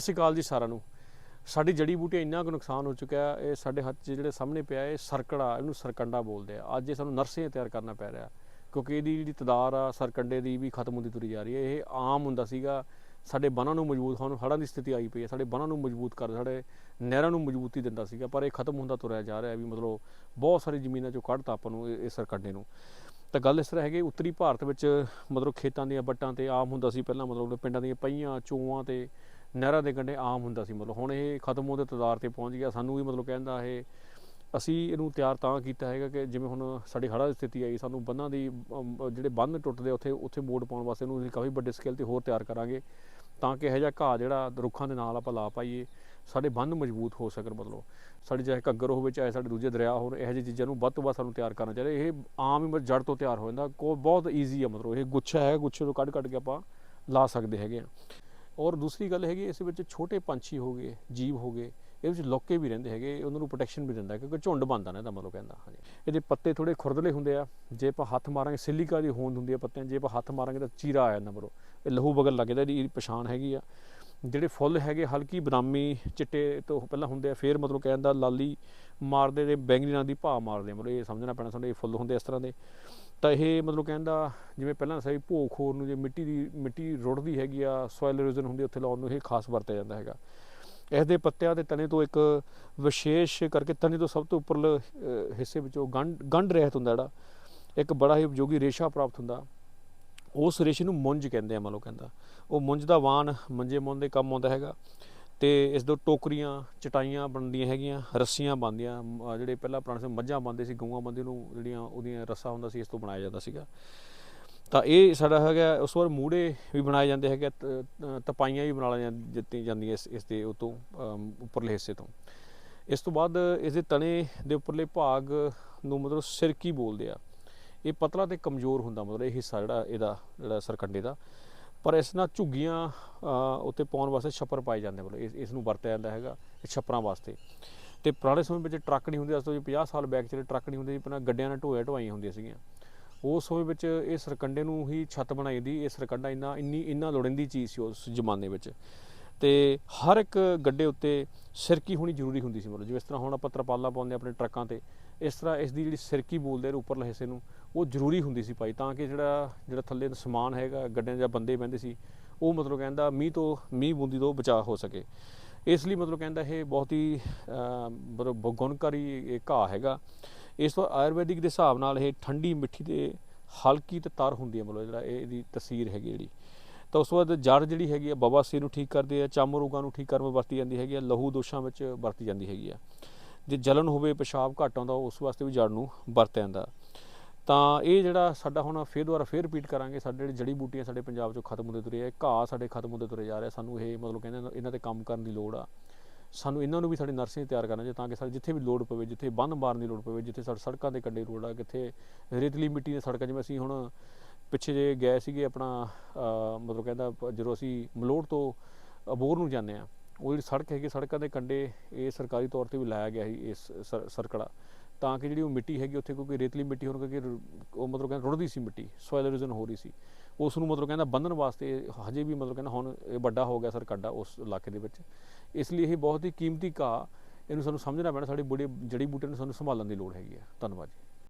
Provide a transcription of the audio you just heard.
ਸਤਿ ਸ਼੍ਰੀ ਅਕਾਲ ਜੀ ਸਾਰਿਆਂ ਨੂੰ। ਸਾਡੀ ਜੜੀ ਬੂਟੀਆਂ ਇੰਨਾ ਕੁ ਨੁਕਸਾਨ ਹੋ ਚੁੱਕਿਆ, ਇਹ ਸਾਡੇ ਹੱਥ 'ਚ ਜਿਹੜੇ ਸਾਹਮਣੇ ਪਿਆ, ਇਹ ਸਰਕੜਾ, ਇਹਨੂੰ ਸਰਕੰਡਾ ਬੋਲਦੇ ਆ। ਅੱਜ ਇਹ ਸਾਨੂੰ ਨਰਸੇ ਤਿਆਰ ਕਰਨਾ ਪੈ ਰਿਹਾ, ਕਿਉਂਕਿ ਇਹਦੀ ਜਿਹੜੀ ਤਦਾਰ ਆ, ਸਰਕੰਡੇ ਦੀ ਵੀ ਖਤਮ ਹੁੰਦੀ ਤੁਰੀ ਜਾ ਰਹੀ ਹੈ। ਇਹ ਆਮ ਹੁੰਦਾ ਸੀਗਾ, ਸਾਡੇ ਬਨਾਂ ਨੂੰ ਮਜ਼ਬੂਤ ਹੋਣ, ਹੜ੍ਹਾਂ ਦੀ ਸਥਿਤੀ ਆਈ ਪਈ ਹੈ। ਸਾਡੇ ਬਨਾਂ ਨੂੰ ਮਜ਼ਬੂਤ ਕਰ, ਸਾਡੇ ਨਹਿਰਾਂ ਨੂੰ ਮਜ਼ਬੂਤੀ ਦਿੰਦਾ ਸੀਗਾ, ਪਰ ਇਹ ਖਤਮ ਹੁੰਦਾ ਤੁਰਿਆ ਜਾ ਰਿਹਾ ਵੀ ਮਤਲਬ ਬਹੁਤ ਸਾਰੀ ਜ਼ਮੀਨਾਂ ਚੋਂ ਕੱਢਤਾ ਆਪਾਂ ਨੂੰ ਇਹ ਇਹ ਸਰਕੰਡੇ ਨੂੰ। ਤਾਂ ਗੱਲ ਇਸ ਤਰ੍ਹਾਂ ਹੈਗੀ ਉੱਤਰੀ ਭਾਰਤ ਵਿੱਚ ਮਤਲਬ ਖੇਤਾਂ ਦੀਆਂ ਵੱਟਾਂ ਤੇ ਆਮ ਹੁੰਦਾ ਸੀ, ਪਹਿਲਾਂ ਮਤਲਬ ਪਿੰਡਾਂ ਦੀਆਂ ਪਈਆਂ ਚੋਆਂ ਤੇ ਨਹਿਰਾਂ ਦੇ ਕੰਢੇ ਆਮ ਹੁੰਦਾ ਸੀ ਮਤਲਬ ਹੁਣ ਇਹ ਖਤਮ ਹੋਣ ਦੇ ਤਦਾਰ ਤੇ ਪਹੁੰਚ ਗਿਆ, ਸਾਨੂੰ ਵੀ ਮਤਲਬ ਕਹਿੰਦਾ ਇਹ ਅਸੀਂ ਇਹਨੂੰ ਤਿਆਰ ਤਾਂ ਕੀਤਾ ਹੈਗਾ ਕਿ ਜਿਵੇਂ ਹੁਣ ਸਾਡੀ ਹੜ੍ਹਾਂ ਦੀ ਸਥਿਤੀ ਆਈ, ਸਾਨੂੰ ਬੰਨਾਂ ਦੀ ਜਿਹੜੇ ਬੰਨ ਟੁੱਟਦੇ ਉੱਥੇ ਉੱਥੇ ਮੋੜ ਪਾਉਣ ਵਾਸਤੇ ਇਹਨੂੰ ਅਸੀਂ ਕਾਫੀ ਵੱਡੇ ਸਕੇਲ ਤੇ ਹੋਰ ਤਿਆਰ ਕਰਾਂਗੇ ਤਾਂ ਕਿ ਇਹੋ ਜਿਹਾ ਘਾਹ ਜਿਹੜਾ ਰੁੱਖਾਂ ਦੇ ਨਾਲ ਆਪਾਂ ਲਾ ਪਾਈਏ, ਸਾਡੇ ਬੰਨ ਮਜ਼ਬੂਤ ਹੋ ਸਕਣ ਮਤਲਬ। ਸਾਡੇ ਚਾਹੇ ਘੱਗਰ ਹੋਵੇ, ਚਾਹੇ ਸਾਡੇ ਦੂਜੇ ਦਰਿਆ ਹੋਣ, ਇਹੋ ਜਿਹੀ ਚੀਜ਼ਾਂ ਨੂੰ ਵੱਧ ਤੋਂ ਵੱਧ ਸਾਨੂੰ ਤਿਆਰ ਕਰਨਾ ਚਾਹੀਦਾ। ਇਹ ਆਮ ਹੀ ਜੜ ਤੋਂ ਤਿਆਰ ਹੋ ਜਾਂਦਾ, ਕੋ, ਬਹੁਤ ਈਜ਼ੀ ਆ ਮਤਲਬ, ਇਹ ਗੁੱਛਾ ਹੈ, ਗੁੱਛੇ ਤੋਂ ਕੱਢ ਕੱਢ ਕੇ ਆਪਾਂ ਲਾ ਸਕਦੇ ਹੈਗੇ ਆ। ਔਰ ਦੂਸਰੀ ਗੱਲ ਹੈਗੀ, ਇਸ ਵਿੱਚ ਛੋਟੇ ਪੰਛੀ ਹੋ ਗਏ, ਜੀਵ ਹੋ ਗਏ ਇਹਦੇ ਵਿੱਚ ਲੋਕੇ ਵੀ ਰਹਿੰਦੇ ਹੈਗੇ, ਉਹਨਾਂ ਨੂੰ ਪ੍ਰੋਟੈਕਸ਼ਨ ਵੀ ਦਿੰਦਾ, ਕਿਉਂਕਿ ਝੁੰਡ ਬਣਦਾ ਨਾ ਇਹਦਾ ਮਤਲਬ ਕਹਿੰਦਾ, ਹਾਂਜੀ। ਇਹਦੇ ਪੱਤੇ ਥੋੜੇ ਖੁਰਦਲੇ ਹੁੰਦੇ ਆ, ਜੇ ਆਪਾਂ ਹੱਥ ਮਾਰਾਂਗੇ, ਸਿਲਿਕਾ ਦੀ ਹੋਂਦ ਹੁੰਦੀ ਆ ਪੱਤਿਆਂ ਜੇ ਆਪਾਂ ਹੱਥ ਮਾਰਾਂਗੇ ਤਾਂ ਚੀਰਾ ਆ ਜਾਂਦਾ ਮਰੋ ਇਹ ਲਹੂ ਬਗਲ ਲੱਗਦਾ, ਇਹਦੀ ਪਛਾਣ ਹੈਗੀ ਆ। ਜਿਹੜੇ ਫੁੱਲ ਹੈਗੇ, ਹਲਕੀ ਬਦਾਮੀ ਚਿੱਟੇ ਤੋਂ ਪਹਿਲਾਂ ਹੁੰਦੇ ਆ, ਫਿਰ ਮਤਲਬ ਕਹਿੰਦਾ ਲਾਲੀ ਮਾਰਦੇ ਤੇ ਬੈਂਗਣੀ ਨਾਲ ਦੀ ਭਾਅ ਮਾਰਦੇ ਮਤਲਬ ਇਹ ਸਮਝਣਾ ਪੈਣਾ ਸਾਨੂੰ, ਇਹ ਫੁੱਲ ਹੁੰਦੇ ਇਸ ਤਰ੍ਹਾਂ ਦੇ। ਤਾਂ ਇਹ ਮਤਲਬ ਕਹਿੰਦਾ ਜਿਵੇਂ ਪਹਿਲਾਂ ਸਹੀ ਭੋਖੋਰ ਨੂੰ ਜੇ ਮਿੱਟੀ ਦੀ, ਮਿੱਟੀ ਰੁੜਦੀ ਹੈਗੀ ਆ ਸੋਇਲ ਇਰੋਜ਼ਨ ਹੁੰਦੀ ਉੱਥੇ ਲਾਉਣ ਨੂੰ ਇਹ ਖਾਸ ਵਰਤਿਆ ਜਾਂਦਾ ਹੈਗਾ। ਇਸ ਦੇ ਪੱਤਿਆਂ ਦੇ ਤਣੇ ਤੋਂ ਇੱਕ ਵਿਸ਼ੇਸ਼ ਕਰਕੇ ਤਣੇ ਤੋਂ ਸਭ ਤੋਂ ਉੱਪਰਲੇ ਹਿੱਸੇ ਵਿੱਚੋਂ ਗੰਢ ਗੰਢ ਰਹਿਤ ਹੁੰਦਾ ਜਿਹੜਾ, ਇੱਕ ਬੜਾ ਹੀ ਉਪਯੋਗੀ ਰੇਸ਼ਾ ਪ੍ਰਾਪਤ ਹੁੰਦਾ। ਉਸ ਰੇਸ਼ੇ ਨੂੰ ਮੁੰਜ ਕਹਿੰਦੇ ਆ ਮੰਨ ਲਓ ਕਹਿੰਦਾ। ਉਹ ਮੁੰਜ ਦਾ ਵਾਣ ਮੰਜੇ ਮੁੰਨ ਦੇ ਕੰਮ ਆਉਂਦਾ ਹੈਗਾ ਤੇ ਇਸ ਤੋਂ ਟੋਕਰੀਆਂ, ਚਟਾਈਆਂ ਬਣਦੀਆਂ ਹੈਗੀਆਂ, ਰੱਸੀਆਂ ਬਣਦੀਆਂ ਜਿਹੜੇ ਪਹਿਲਾਂ ਪੁਰਾਣੇ ਸਮੇਂ ਮੱਝਾਂ ਬੰਦੇ ਸੀ, ਗਊਆਂ ਬੰਦੇ ਨੂੰ ਜਿਹੜੀਆਂ ਉਹਦੀਆਂ ਰੱਸਾ ਹੁੰਦਾ ਸੀ, ਇਸ ਤੋਂ ਬਣਾਇਆ ਜਾਂਦਾ ਸੀਗਾ। ਤਾਂ ਇਹ ਸਾਡਾ ਹੈਗਾ, ਉਸ ਵਾਰ ਮੂੜੇ ਵੀ ਬਣਾਏ ਜਾਂਦੇ ਹੈਗੇ, ਤ- ਤਪਾਈਆਂ ਵੀ ਬਣਾ ਲਈਆਂ ਦਿੱਤੀਆਂ ਜਾਂਦੀਆਂ ਇਸ ਇਸ ਦੇ ਉਤੋਂ ਉੱਪਰਲੇ ਹਿੱਸੇ ਤੋਂ। ਇਸ ਤੋਂ ਬਾਅਦ ਇਸ ਦੇ ਤਣੇ ਦੇ ਉੱਪਰਲੇ ਭਾਗ ਨੂੰ ਮਤਲਬ ਸਿਰਕੀ ਬੋਲਦੇ ਆ। ਇਹ ਪਤਲਾ ਤੇ ਕਮਜ਼ੋਰ ਹੁੰਦਾ, ਮਤਲਬ ਇਹ ਹਿੱਸਾ ਜਿਹੜਾ, ਇਹਦਾ ਜਿਹੜਾ ਸਰਕੰਡੇ ਦਾ। ਪਰ ਇਸ ਨਾਲ ਝੁੱਗੀਆਂ ਉੱਤੇ ਪਾਉਣ ਵਾਸਤੇ ਛੱਪਰ ਪਾਏ ਜਾਂਦੇ, ਮਤਲਬ ਇਸ ਇਸ ਨੂੰ ਵਰਤਿਆ ਜਾਂਦਾ ਹੈਗਾ, ਇਹ ਛੱਪਰਾਂ ਵਾਸਤੇ। ਤੇ ਪੁਰਾਣੇ ਸਮੇਂ ਵਿੱਚ ਟਰੱਕ ਨਹੀਂ ਹੁੰਦੇ, ਅੱਜ ਤੋਂ ਜੀ 50 ਸਾਲ ਬੈਕ ਜਿਹੜੇ ਟਰੱਕ ਨਹੀਂ ਹੁੰਦੇ ਸੀ, ਪਹਿਲਾਂ ਗੱਡਿਆਂ ਨਾਲ ਢੋਇਆ ਢਵਾਈਆਂ ਹੁੰਦੀਆਂ ਸੀਗੀਆਂ। ਉਸ ਸਮੇਂ ਵਿੱਚ ਇਹ ਸਰਕੰਡੇ ਨੂੰ ਹੀ ਛੱਤ ਬਣਾਈ ਦੀ, ਇਹ ਸਰਕੰਡਾ ਇੰਨਾ, ਇੰਨੀ, ਇੰਨਾ ਲੋੜੀਂਦੀ ਚੀਜ਼ ਸੀ ਉਸ ਜ਼ਮਾਨੇ ਵਿੱਚ। ਤੇ ਹਰ ਇੱਕ ਗੱਡੇ ਉੱਤੇ ਸਿਰਕੀ ਹੋਣੀ ਜ਼ਰੂਰੀ ਹੁੰਦੀ ਸੀ ਮਤਲਬ ਜਿਵੇਂ ਇਸ ਤਰ੍ਹਾਂ ਹੁਣ ਆਪਾਂ ਤਰਪਾਲਾਂ ਪਾਉਂਦੇ ਹਾਂ ਆਪਣੇ ਟਰੱਕਾਂ ਤੇ ਇਸ ਤਰ੍ਹਾਂ ਇਸ ਦੀ ਜਿਹੜੀ ਸਿਰਕੀ ਬੋਲਦੇ ਆ ਉੱਪਰਲੇ ਹਿੱਸੇ ਨੂੰ ਉਹ ਜ਼ਰੂਰੀ ਹੁੰਦੀ ਸੀ ਭਾਈ ਤਾਂ ਕਿ ਜਿਹੜਾ ਜਿਹੜਾ ਥੱਲੇ ਦਾ ਸਮਾਨ ਹੈਗਾ ਗੱਡਿਆਂ ਜਾਂ ਬੰਦੇ ਬਹਿੰਦੇ ਸੀ ਉਹ ਮਤਲਬ ਕਹਿੰਦਾ ਮੀਂਹ ਤੋਂ ਮੀਂਹ ਬੂੰਦੀ ਤੋਂ ਬਚਾਅ ਹੋ ਸਕੇ। ਇਸ ਲਈ ਮਤਲਬ ਕਹਿੰਦਾ ਇਹ ਬਹੁਤ ਹੀ ਅਹ, ਮਤਲਬ ਗੁਣਕਾਰੀ ਇਹ ਘਾਹ ਹੈਗਾ। ਇਸ ਤੋਂ ਆਯੁਰਵੈਦਿਕ ਦੇ ਹਿਸਾਬ ਨਾਲ ਇਹ ਠੰਡੀ ਮਿੱਠੀ ਤੇ ਹਲਕੀ ਤੇ ਤਰ ਹੁੰਦੀ ਹੈ ਮਤਲਬ ਜਿਹੜਾ ਇਹ ਇਹਦੀ ਤਸਵੀਰ ਹੈਗੀ ਜਿਹੜੀ। ਤਾਂ ਉਸ ਤੋਂ ਬਾਅਦ ਜੜ ਜਿਹੜੀ ਹੈਗੀ ਆ ਬਵਾਸੀਰ ਨੂੰ ਠੀਕ ਕਰਦੀ ਹੈ ਚੰਮ ਰੋਗਾਂ ਨੂੰ ਠੀਕ ਕਰਨ ਵਿੱਚ ਵਰਤੀ ਜਾਂਦੀ ਹੈਗੀ ਆ, ਲਹੂ ਦੋਸ਼ਾਂ ਵਿੱਚ ਵਰਤੀ ਜਾਂਦੀ ਹੈਗੀ ਆ। ਜੇ ਜਲਨ ਹੋਵੇ, ਪਿਸ਼ਾਬ ਘੱਟ ਆਉਂਦਾ, ਉਸ ਵਾਸਤੇ ਵੀ ਜੜ ਨੂੰ ਵਰਤਿਆ ਜਾਂਦਾ। ਤਾਂ ਇਹ ਜਿਹੜਾ ਸਾਡਾ ਹੁਣ ਫੇਰ ਦੁਬਾਰਾ ਫੇਰ ਰਿਪੀਟ ਕਰਾਂਗੇ, ਸਾਡੇ ਜਿਹੜੇ ਜੜੀ ਬੂਟੀਆਂ ਸਾਡੇ ਪੰਜਾਬ ਚੋਂ ਖਤਮ ਹੁੰਦੇ ਤੁਰੇ ਆ ਘਾਹ ਸਾਡੇ ਖਤਮ ਹੁੰਦੇ ਤੁਰੇ ਜਾ ਰਿਹਾ ਸਾਨੂੰ ਇਹ ਮਤਲਬ ਕਹਿੰਦੇ ਇਹਨਾਂ ਤੇ ਕੰਮ ਕਰਨ ਦੀ ਲੋੜ ਆ। ਸਾਨੂੰ ਇਹਨਾਂ ਨੂੰ ਵੀ ਸਾਡੀ ਨਰਸਰੀ ਤਿਆਰ ਕਰਨਾ ਚਾਹੀਦਾ, ਤਾਂ ਕਿ ਸਾਡੇ ਜਿੱਥੇ ਵੀ ਲੋੜ ਪਵੇ, ਜਿੱਥੇ ਬੰਦ ਮਾਰਨ ਦੀ ਲੋੜ ਪਵੇ, ਜਿੱਥੇ ਸਾਡੇ ਸੜਕਾਂ ਦੇ ਕੰਢੇ ਰੋਡ ਆ, ਕਿੱਥੇ ਰੇਤਲੀ ਮਿੱਟੀ ਦੀਆਂ ਸੜਕਾਂ, ਜਿਵੇਂ ਅਸੀਂ ਹੁਣ ਪਿੱਛੇ ਜੇ ਗਏ ਸੀਗੇ ਆਪਣਾ ਮਤਲਬ ਕਹਿੰਦਾ ਜਦੋਂ ਅਸੀਂ ਮਲੋੜ ਤੋਂ ਅਬੋਰ ਨੂੰ ਜਾਂਦੇ ਆ ਉਹ ਜਿਹੜੀ ਸੜਕ ਹੈਗੀ, ਸੜਕਾਂ ਦੇ ਕੰਢੇ ਇਹ ਸਰਕਾਰੀ ਤੌਰ ਤੇ ਵੀ ਲਾਇਆ ਗਿਆ ਸੀ ਇਸ ਸਰਕੜਾ। ਤਾਂ ਕਿ ਜਿਹੜੀ ਉਹ ਮਿੱਟੀ ਹੈਗੀ, ਉੱਥੇ ਕਿਉਂਕਿ ਰੇਤਲੀ ਮਿੱਟੀ ਹੋਣ ਕਰਕੇ ਰ- ਉਹ ਮਤਲਬ ਕਹਿੰਦਾ ਰੁੜਦੀ ਸੀ ਮਿੱਟੀ ਸੋਇਲ ਇਰੋਜ਼ਨ ਹੋ ਰਹੀ ਸੀ। ਉਸ ਨੂੰ ਮਤਲਬ ਕਹਿੰਦਾ ਬੰਨਣ ਵਾਸਤੇ ਹਜੇ ਵੀ ਮਤਲਬ ਕਹਿੰਦਾ ਹੁਣ ਇਹ ਵੱਡਾ ਹੋ ਗਿਆ ਸਰਕੜਾ ਉਸ ਇਲਾਕੇ ਦੇ ਵਿੱਚ। ਇਸ ਲਈ ਇਹ ਬਹੁਤ ਹੀ ਕੀਮਤੀ ਘਾਹ, ਇਹਨੂੰ ਸਾਨੂੰ ਸਮਝਣਾ ਪੈਣਾ, ਸਾਡੇ ਬੁੜੇ, ਜੜੀ ਬੂਟੇ ਨੂੰ ਸਾਨੂੰ ਸੰਭਾਲਣ ਦੀ ਲੋੜ ਹੈਗੀ ਹੈ ਧੰਨਵਾਦ ਜੀ।